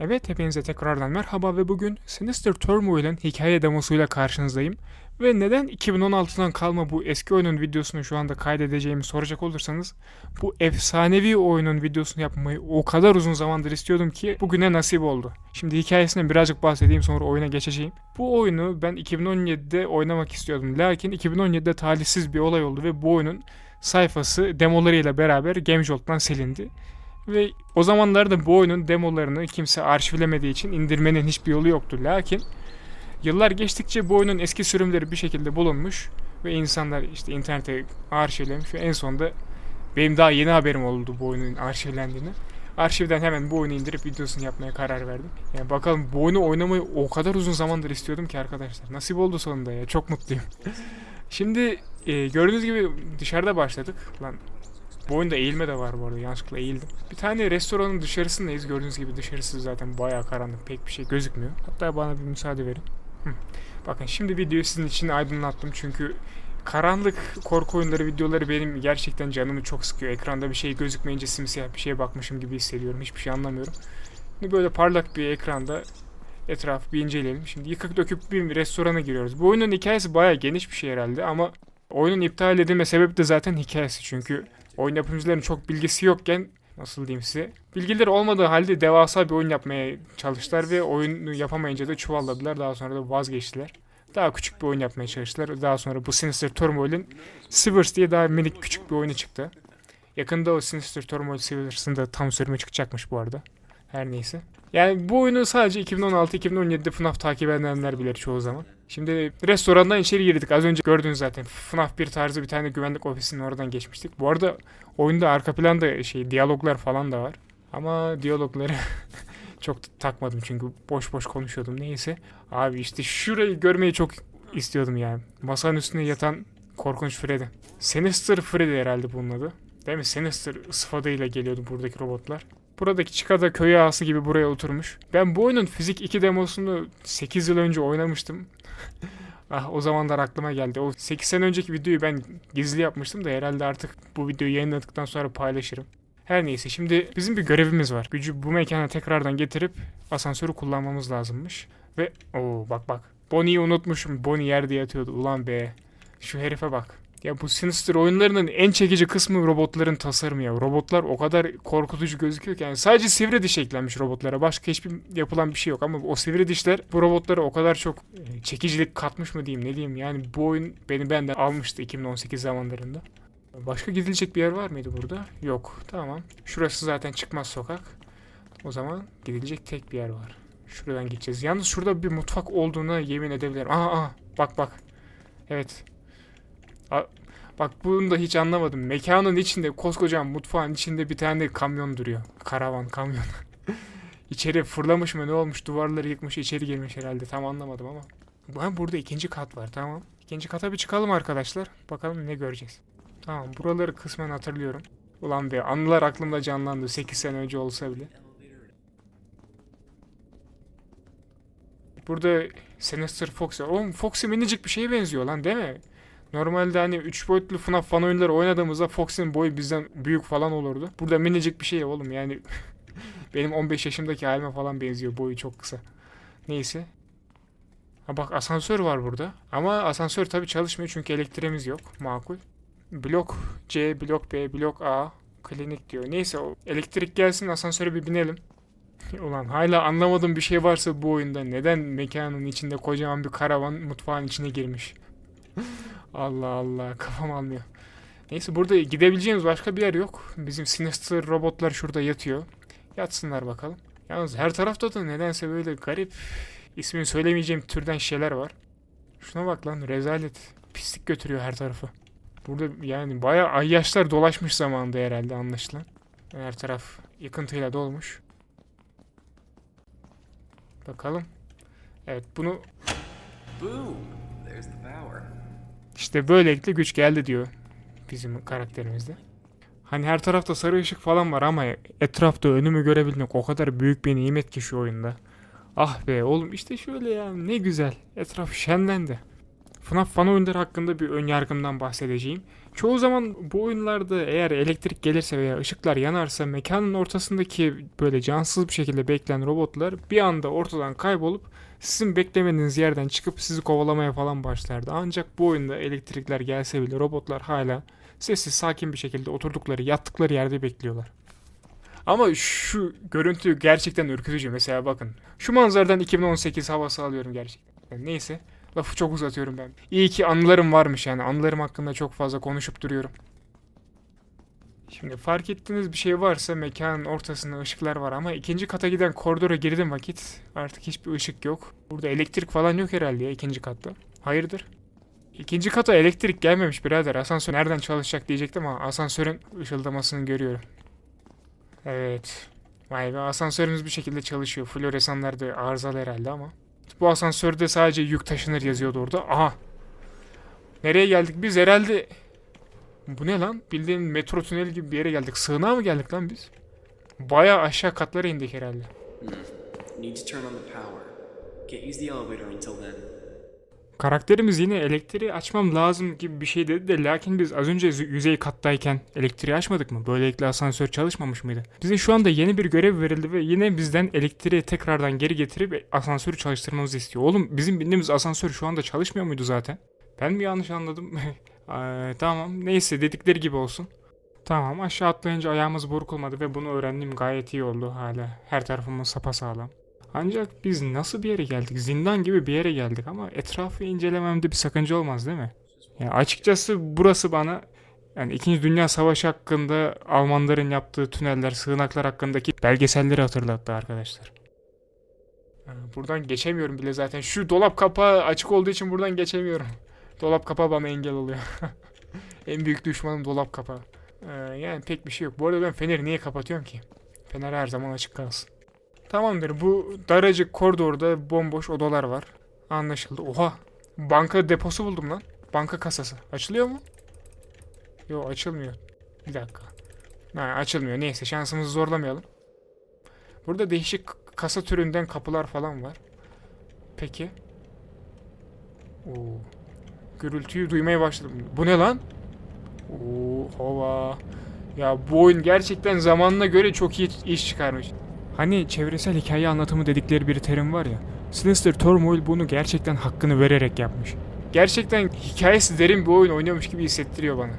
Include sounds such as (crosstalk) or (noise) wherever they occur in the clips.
Evet hepinize tekrardan merhaba ve bugün Sinister Turmoil'in hikaye demosuyla karşınızdayım. Ve neden 2016'dan kalma bu eski oyunun videosunu şu anda kaydedeceğimi soracak olursanız bu efsanevi oyunun videosunu yapmayı o kadar uzun zamandır istiyordum ki bugüne nasip oldu. Şimdi hikayesinden birazcık bahsedeyim sonra oyuna geçeceğim. Bu oyunu ben 2017'de oynamak istiyordum. Lakin 2017'de talihsiz bir olay oldu ve bu oyunun sayfası demolarıyla beraber GameJolt'tan silindi. Ve o zamanlarda bu oyunun demolarını kimse arşivlemediği için indirmenin hiçbir yolu yoktu. Lakin yıllar geçtikçe bu oyunun eski sürümleri bir şekilde bulunmuş ve insanlar işte internete arşivlemiş ve en sonunda benim daha yeni haberim oldu bu oyunun arşivlendiğini. Arşivden hemen bu oyunu indirip videosunu yapmaya karar verdim. Yani bakalım bu oyunu oynamayı o kadar uzun zamandır istiyordum ki arkadaşlar. Nasip oldu sonunda ya. Çok mutluyum. Şimdi e, gördüğünüz gibi dışarıda başladık. Lan bu oyunda eğilme de var bu arada. Yanlışlıkla eğildim. Bir tane restoranın dışarısındayız. Gördüğünüz gibi dışarısı zaten bayağı karanlık. Pek bir şey gözükmüyor. Hatta bana bir müsaade verin. Hı. Bakın şimdi videoyu sizin için aydınlattım. Çünkü karanlık korku oyunları videoları benim gerçekten canımı çok sıkıyor. Ekranda bir şey gözükmeyince simsiyah bir şeye bakmışım gibi hissediyorum. Hiçbir şey anlamıyorum. Şimdi böyle parlak bir ekranda etrafı bir inceleyelim. Şimdi yıkık döküp bir restorana giriyoruz. Bu oyunun hikayesi bayağı geniş bir şey herhalde ama oyunun iptal edilme sebebi de zaten hikayesi. Çünkü oyun yapımcıların çok bilgisi yokken nasıl diyeyim size bilgileri olmadığı halde devasa bir oyun yapmaya çalıştılar ve oyunu yapamayınca da çuvalladılar. Daha sonra da vazgeçtiler. Daha küçük bir oyun yapmaya çalıştılar. Daha sonra bu Sinister Turmoil'in Sivers diye daha minik küçük bir oyunu çıktı. Yakında o Sinister Turmoil Sivers'ın da tam sürümü çıkacakmış bu arada. Her neyse. Yani bu oyunu sadece 2016-2017'de FNAF takip edenler bilir çoğu zaman. Şimdi restorandan içeri girdik. Az önce gördünüz zaten. FNAF 1 tarzı bir tane güvenlik ofisinin oradan geçmiştik. Bu arada oyunda arka planda şey diyaloglar falan da var. Ama diyalogları (laughs) çok takmadım çünkü boş boş konuşuyordum. Neyse. Abi işte şurayı görmeyi çok istiyordum yani. Masanın üstünde yatan korkunç Freddy. Sinister Freddy herhalde bunun adı. Değil mi? Sinister sıfatıyla geliyordu buradaki robotlar. Buradaki Chicago köy ağası gibi buraya oturmuş. Ben bu oyunun Fizik 2 demosunu 8 yıl önce oynamıştım. (laughs) ah o zamanlar aklıma geldi. O 8 sene önceki videoyu ben gizli yapmıştım da herhalde artık bu videoyu yayınladıktan sonra paylaşırım. Her neyse şimdi bizim bir görevimiz var. Gücü bu mekana tekrardan getirip asansörü kullanmamız lazımmış. Ve o bak bak. Bonnie'yi unutmuşum. Bonnie yerde yatıyordu. Ulan be. Şu herife bak. Ya bu Sinister oyunlarının en çekici kısmı robotların tasarımı ya. Robotlar o kadar korkutucu gözüküyor ki yani sadece sivri diş eklenmiş robotlara. Başka hiçbir yapılan bir şey yok ama o sivri dişler bu robotlara o kadar çok e, çekicilik katmış mı diyeyim ne diyeyim. Yani bu oyun beni benden almıştı 2018 zamanlarında. Başka gidilecek bir yer var mıydı burada? Yok. Tamam. Şurası zaten çıkmaz sokak. O zaman gidilecek tek bir yer var. Şuradan gideceğiz. Yalnız şurada bir mutfak olduğuna yemin edebilirim. Aha aha bak bak. Evet. Bak bunu da hiç anlamadım. Mekanın içinde koskocaman mutfağın içinde bir tane kamyon duruyor. Karavan kamyon. (laughs) İçeri fırlamış mı ne olmuş duvarları yıkmış içeri girmiş herhalde tam anlamadım ama. Ben burada ikinci kat var tamam. İkinci kata bir çıkalım arkadaşlar. Bakalım ne göreceğiz. Tamam buraları kısmen hatırlıyorum. Ulan be anılar aklımda canlandı 8 sene önce olsa bile. Burada Sinister Fox var. Oğlum Foxy minicik bir şeye benziyor lan değil mi? Normalde hani 3 boyutlu FNAF fan oyunları oynadığımızda Foxy'nin boyu bizden büyük falan olurdu. Burada minicik bir şey oğlum yani (laughs) benim 15 yaşımdaki halime falan benziyor boyu çok kısa. Neyse. Ha bak asansör var burada. Ama asansör tabi çalışmıyor çünkü elektriğimiz yok. Makul. Blok C, blok B, blok A. Klinik diyor. Neyse o elektrik gelsin asansöre bir binelim. (laughs) Ulan hala anlamadığım bir şey varsa bu oyunda neden mekanın içinde kocaman bir karavan mutfağın içine girmiş? (laughs) Allah Allah kafam almıyor. Neyse burada gidebileceğimiz başka bir yer yok. Bizim Sinister robotlar şurada yatıyor. Yatsınlar bakalım. Yalnız her tarafta da nedense böyle garip ismini söylemeyeceğim türden şeyler var. Şuna bak lan rezalet. Pislik götürüyor her tarafı. Burada yani bayağı ayyaşlar dolaşmış zamanında herhalde anlaşılan. Her taraf yıkıntıyla dolmuş. Bakalım. Evet bunu Boom! There's the power. İşte böylelikle güç geldi diyor bizim karakterimizde. Hani her tarafta sarı ışık falan var ama etrafta önümü görebilmek o kadar büyük bir nimet ki şu oyunda. Ah be oğlum işte şöyle ya ne güzel. Etraf şenlendi. FNAF fan oyunları hakkında bir ön yargımdan bahsedeceğim. Çoğu zaman bu oyunlarda eğer elektrik gelirse veya ışıklar yanarsa mekanın ortasındaki böyle cansız bir şekilde bekleyen robotlar bir anda ortadan kaybolup sizin beklemediğiniz yerden çıkıp sizi kovalamaya falan başlardı. Ancak bu oyunda elektrikler gelse bile robotlar hala sessiz sakin bir şekilde oturdukları yattıkları yerde bekliyorlar. Ama şu görüntü gerçekten ürkütücü. Mesela bakın. Şu manzaradan 2018 havası alıyorum gerçekten. Neyse. Lafı çok uzatıyorum ben. İyi ki anılarım varmış yani. Anılarım hakkında çok fazla konuşup duruyorum. Şimdi fark ettiğiniz bir şey varsa mekanın ortasında ışıklar var ama ikinci kata giden koridora girdim vakit artık hiçbir ışık yok. Burada elektrik falan yok herhalde ya ikinci katta. Hayırdır? İkinci kata elektrik gelmemiş birader. Asansör nereden çalışacak diyecektim ama asansörün ışıldamasını görüyorum. Evet. Vay be asansörümüz bir şekilde çalışıyor. Floresanlar da arızalı herhalde ama. Bu asansörde sadece yük taşınır yazıyordu orada. Aha. Nereye geldik biz herhalde... Bu ne lan? Bildiğin metro tüneli gibi bir yere geldik. Sığınağa mı geldik lan biz? Baya aşağı katlara indik herhalde. Need to turn on the power. Can't use the elevator until then. Karakterimiz yine elektriği açmam lazım gibi bir şey dedi de lakin biz az önce yüze- yüzey kattayken elektriği açmadık mı? Böylelikle asansör çalışmamış mıydı? Bize şu anda yeni bir görev verildi ve yine bizden elektriği tekrardan geri getirip asansörü çalıştırmamızı istiyor. Oğlum bizim bindiğimiz asansör şu anda çalışmıyor muydu zaten? Ben mi yanlış anladım? (laughs) Ee, tamam neyse dedikleri gibi olsun. Tamam aşağı atlayınca ayağımız burkulmadı ve bunu öğrendim gayet iyi oldu hala. Her tarafımız sapasağlam. Ancak biz nasıl bir yere geldik? Zindan gibi bir yere geldik ama etrafı incelememde bir sakınca olmaz değil mi? Ya açıkçası burası bana yani 2. Dünya Savaşı hakkında Almanların yaptığı tüneller, sığınaklar hakkındaki belgeselleri hatırlattı arkadaşlar. Buradan geçemiyorum bile zaten. Şu dolap kapağı açık olduğu için buradan geçemiyorum. Dolap kapağı bana engel oluyor. (laughs) en büyük düşmanım dolap kapağı. Yani pek bir şey yok. Bu arada ben feneri niye kapatıyorum ki? Fener her zaman açık kalsın. Tamamdır. Bu daracık koridorda bomboş odalar var. Anlaşıldı. Oha. Banka deposu buldum lan. Banka kasası. Açılıyor mu? Yok açılmıyor. Bir dakika. Ha, açılmıyor. Neyse şansımızı zorlamayalım. Burada değişik kasa türünden kapılar falan var. Peki. Oo. Gürültüyü duymaya başladım. Bu ne lan? Oo, hova. Ya bu oyun gerçekten zamanına göre çok iyi iş çıkarmış. Hani çevresel hikaye anlatımı dedikleri bir terim var ya. Sinister Turmoil bunu gerçekten hakkını vererek yapmış. Gerçekten hikayesi derin bir oyun oynuyormuş gibi hissettiriyor bana.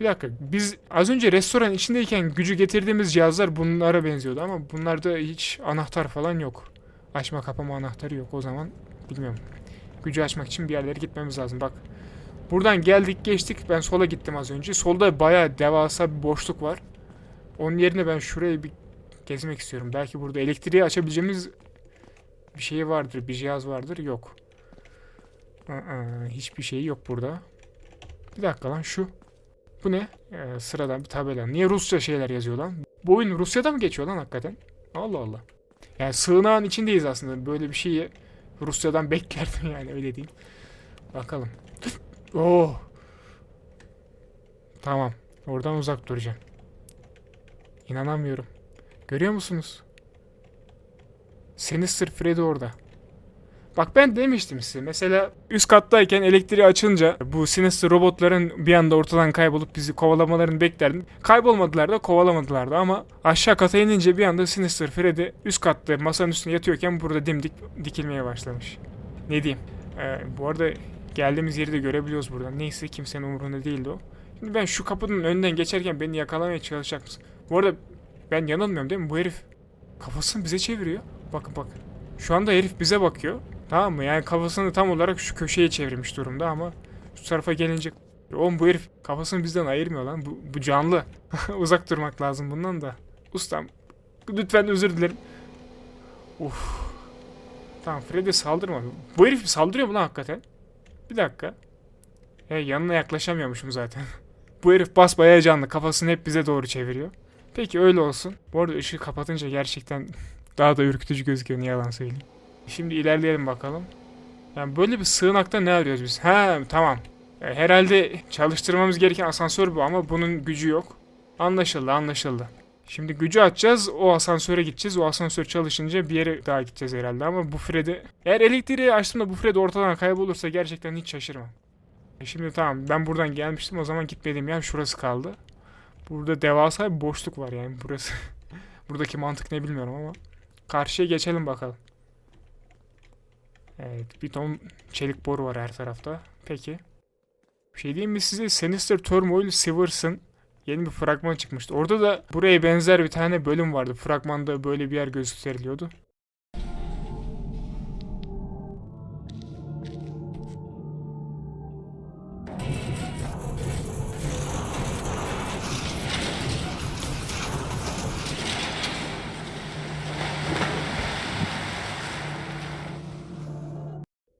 Bir dakika biz az önce restoran içindeyken gücü getirdiğimiz cihazlar bunlara benziyordu ama bunlarda hiç anahtar falan yok. Açma kapama anahtarı yok o zaman bilmiyorum. Gücü açmak için bir yerlere gitmemiz lazım bak. Buradan geldik geçtik ben sola gittim az önce. Solda bayağı devasa bir boşluk var. Onun yerine ben şurayı bir gezmek istiyorum. Belki burada elektriği açabileceğimiz bir şey vardır, bir cihaz vardır. Yok. Hiçbir şey yok burada. Bir dakika lan şu. Bu ne? Ee, sıradan bir tabela. Niye Rusça şeyler yazıyor lan? Bu oyun Rusya'da mı geçiyor lan hakikaten? Allah Allah. Yani sığınağın içindeyiz aslında. Böyle bir şeyi Rusya'dan (laughs) beklerdim yani öyle diyeyim. Bakalım. (laughs) Oh. Tamam. Oradan uzak duracağım. İnanamıyorum. Görüyor musunuz? Sinister Freddy orada. Bak ben demiştim size. Mesela üst kattayken elektriği açınca bu Sinister robotların bir anda ortadan kaybolup bizi kovalamalarını beklerdim. Kaybolmadılar da kovalamadılar da ama aşağı kata inince bir anda Sinister Freddy üst katta masanın üstünde yatıyorken burada dimdik dikilmeye başlamış. Ne diyeyim? Ee, bu arada geldiğimiz yeri de görebiliyoruz buradan. Neyse kimsenin umurunda değildi o. Şimdi ben şu kapının önünden geçerken beni yakalamaya çalışacak mısın? Bu arada ben yanılmıyorum değil mi? Bu herif kafasını bize çeviriyor. Bakın bakın. Şu anda herif bize bakıyor. Tamam mı? Yani kafasını tam olarak şu köşeye çevirmiş durumda ama şu tarafa gelince Oğlum bu herif kafasını bizden ayırmıyor lan. Bu, bu canlı. (laughs) Uzak durmak lazım bundan da. Ustam lütfen özür dilerim. Uf. Tamam Freddy saldırma. Bu herif saldırıyor mu lan hakikaten? Bir dakika. Ya yanına yaklaşamıyormuşum zaten. (laughs) bu herif basbayağı canlı. Kafasını hep bize doğru çeviriyor. Peki öyle olsun. Bu arada ışığı kapatınca gerçekten (laughs) daha da ürkütücü gözüküyor. Niye yalan söyleyeyim. Şimdi ilerleyelim bakalım. Yani böyle bir sığınakta ne arıyoruz biz? Ha tamam. E, herhalde çalıştırmamız gereken asansör bu ama bunun gücü yok. Anlaşıldı anlaşıldı. Şimdi gücü açacağız. O asansöre gideceğiz. O asansör çalışınca bir yere daha gideceğiz herhalde ama bu Fred'i... Eğer elektriği açtığımda bu Fred ortadan kaybolursa gerçekten hiç şaşırmam. E Şimdi tamam ben buradan gelmiştim o zaman gitmediğim yer şurası kaldı. Burada devasa bir boşluk var yani burası. (laughs) Buradaki mantık ne bilmiyorum ama. Karşıya geçelim bakalım. Evet bir ton çelik boru var her tarafta. Peki. Bir şey diyeyim mi size? Sinister Turmoil Sivers'ın yeni bir fragman çıkmıştı. Orada da buraya benzer bir tane bölüm vardı. Fragmanda böyle bir yer gösteriliyordu.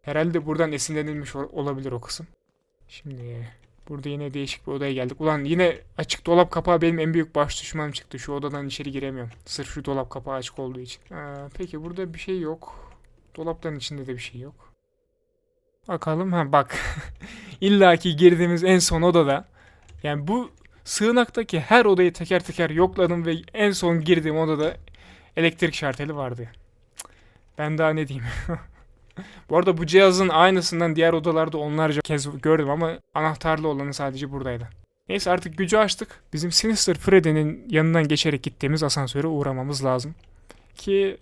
Herhalde buradan esinlenilmiş ol- olabilir o kısım. Şimdi burada yine değişik bir odaya geldik. Ulan yine açık dolap kapağı benim en büyük baş düşmanım çıktı. Şu odadan içeri giremiyorum. Sırf şu dolap kapağı açık olduğu için. Aa, peki burada bir şey yok. Dolapların içinde de bir şey yok. Bakalım ha bak. (laughs) İlla ki girdiğimiz en son odada. Yani bu sığınaktaki her odayı teker teker yokladım ve en son girdiğim odada elektrik şarteli vardı. Ben daha ne diyeyim. (laughs) Bu arada bu cihazın aynısından diğer odalarda onlarca kez gördüm ama anahtarlı olanı sadece buradaydı. Neyse artık gücü açtık. Bizim Sinister Freddy'nin yanından geçerek gittiğimiz asansöre uğramamız lazım. Ki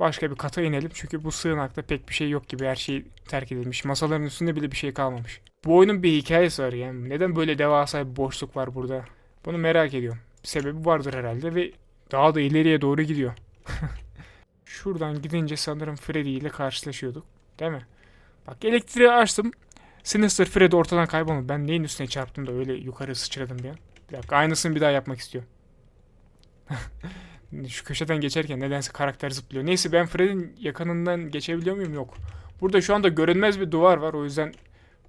başka bir kata inelim çünkü bu sığınakta pek bir şey yok gibi her şey terk edilmiş. Masaların üstünde bile bir şey kalmamış. Bu oyunun bir hikayesi var yani. Neden böyle devasa bir boşluk var burada? Bunu merak ediyorum. Sebebi vardır herhalde ve daha da ileriye doğru gidiyor. (laughs) Şuradan gidince sanırım Freddy ile karşılaşıyorduk. Değil mi? Bak elektriği açtım. Sinister Freddy ortadan kaybolmadı. Ben neyin üstüne çarptım da öyle yukarı sıçradım bir an. Bir dakika aynısını bir daha yapmak istiyorum. (laughs) Şu köşeden geçerken nedense karakter zıplıyor. Neyse ben Freddy'nin yakınından geçebiliyor muyum? Yok. Burada şu anda görünmez bir duvar var. O yüzden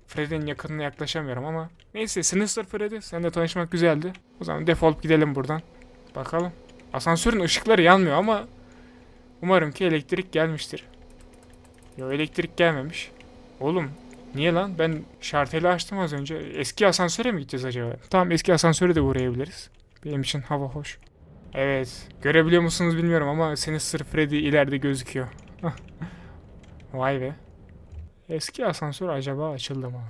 Freddy'nin yakınına yaklaşamıyorum ama. Neyse Sinister Freddy seninle tanışmak güzeldi. O zaman defolup gidelim buradan. Bakalım. Asansörün ışıkları yanmıyor ama Umarım ki elektrik gelmiştir. Yo elektrik gelmemiş. Oğlum niye lan? Ben şarteli açtım az önce. Eski asansöre mi gideceğiz acaba? Tamam eski asansöre de uğrayabiliriz. Benim için hava hoş. Evet. Görebiliyor musunuz bilmiyorum ama Sinister Freddy ileride gözüküyor. Vay be. Eski asansör acaba açıldı mı?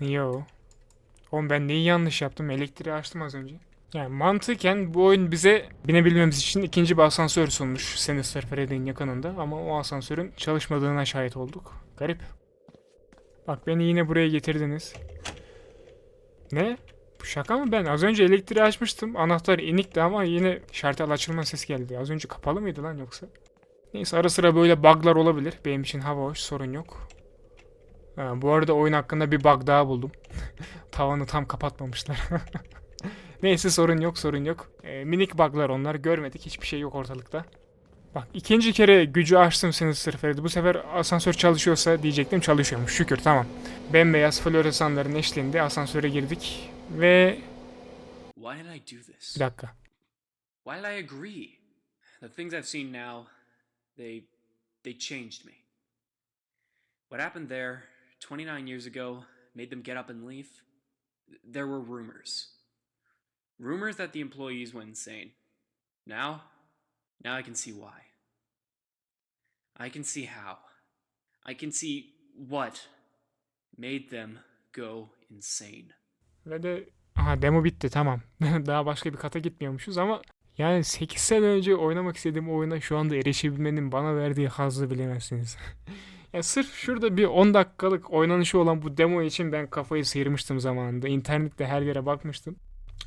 Yo. Oğlum ben neyi yanlış yaptım? Elektriği açtım az önce. Yani mantıken bu oyun bize binebilmemiz için ikinci bir asansör sunmuş Sinister Freddy'nin yakınında ama o asansörün çalışmadığına şahit olduk. Garip. Bak beni yine buraya getirdiniz. Ne? Bu şaka mı ben? Az önce elektriği açmıştım. Anahtar inikti ama yine şartel açılma sesi geldi. Az önce kapalı mıydı lan yoksa? Neyse ara sıra böyle bug'lar olabilir. Benim için hava hoş sorun yok. Ha, bu arada oyun hakkında bir bug daha buldum. (laughs) Tavanı tam kapatmamışlar. (laughs) Neyse sorun yok sorun yok. Ee, minik bug'lar onlar görmedik hiçbir şey yok ortalıkta. Bak ikinci kere gücü açtım Sinister Freddy. Bu sefer asansör çalışıyorsa diyecektim çalışıyormuş şükür tamam. Bembeyaz floresanların eşliğinde asansöre girdik ve Why did I do this? bir dakika. Why did I agree? The things I've seen now, they they changed me. What happened there 29 years ago made them get up and leave. There were rumors. Rumors that the employees went insane. Now, now I can see why. I can see how. I can see what made them go insane. Ve de aha demo bitti tamam. (laughs) Daha başka bir kata gitmiyormuşuz ama yani 8 sene önce oynamak istediğim oyuna şu anda erişebilmenin bana verdiği hazzı bilemezsiniz. (laughs) ya sırf şurada bir 10 dakikalık oynanışı olan bu demo için ben kafayı sıyırmıştım zamanında. İnternette her yere bakmıştım.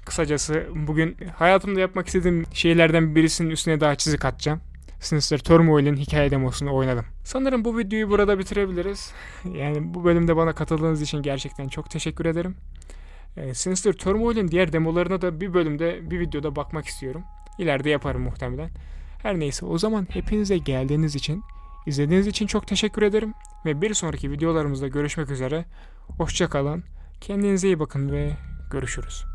Kısacası bugün hayatımda yapmak istediğim şeylerden birisinin üstüne daha çizik atacağım. Sinister Turmoil'in hikaye demosunu oynadım. Sanırım bu videoyu burada bitirebiliriz. (laughs) Yani bu bölümde bana katıldığınız için gerçekten çok teşekkür ederim. Ee, Sinister Turmoil'in diğer demolarına da bir bölümde, bir videoda bakmak istiyorum. İleride yaparım muhtemelen. Her neyse o zaman hepinize geldiğiniz için, izlediğiniz için çok teşekkür ederim. Ve bir sonraki videolarımızda görüşmek üzere. Hoşçakalın, kendinize iyi bakın ve görüşürüz.